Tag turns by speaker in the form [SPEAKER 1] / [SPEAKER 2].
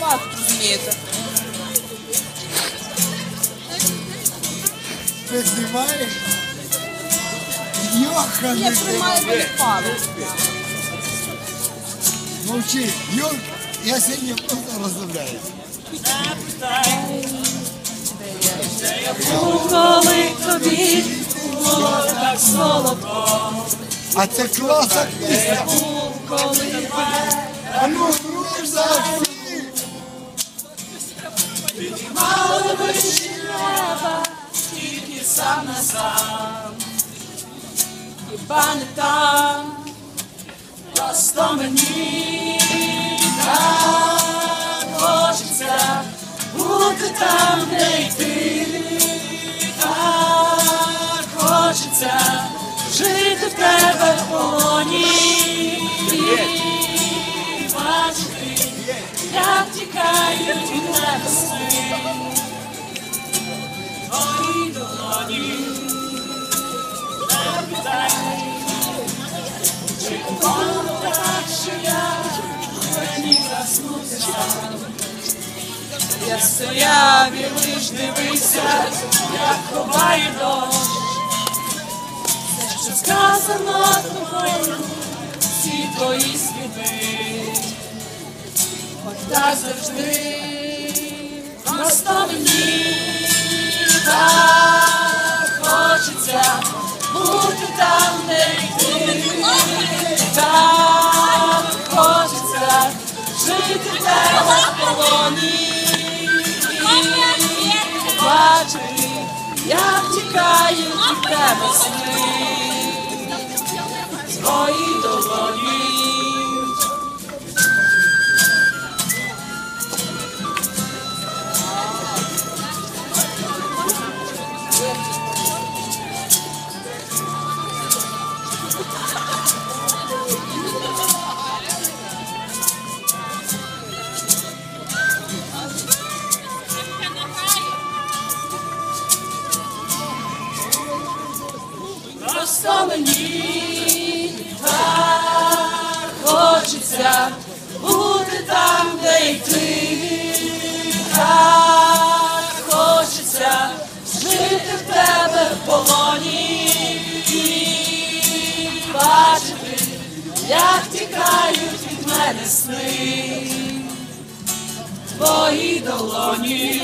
[SPEAKER 1] вас розумієте.
[SPEAKER 2] Ти знімаєш? Йоханий
[SPEAKER 1] Я приймаю відпали.
[SPEAKER 2] Мовчи, Йох, я сьогодні просто розмовляю.
[SPEAKER 3] Коли тобі було так солодко,
[SPEAKER 2] А це класна пісня.
[SPEAKER 3] коли
[SPEAKER 2] А ну, руки
[SPEAKER 3] сам на сам, хіба не там, просто мені так хочеться бути там, де й ти, так хочеться жити в тебе полоні. Бачити, як тікають від твої я стояв і лиш дивився, як ховає дощ, все, що сказано тобою, всі твої сліди. Так завжди просто хочеться бути там, де й. Так хочеться жити тебе на полоні. Бачити, як тікають від тебе сни. Просто мені так хочеться бути там, де й ти. Так хочеться жити в тебе в полоні. Бачити, як тікають від мене сни. Твої долоні.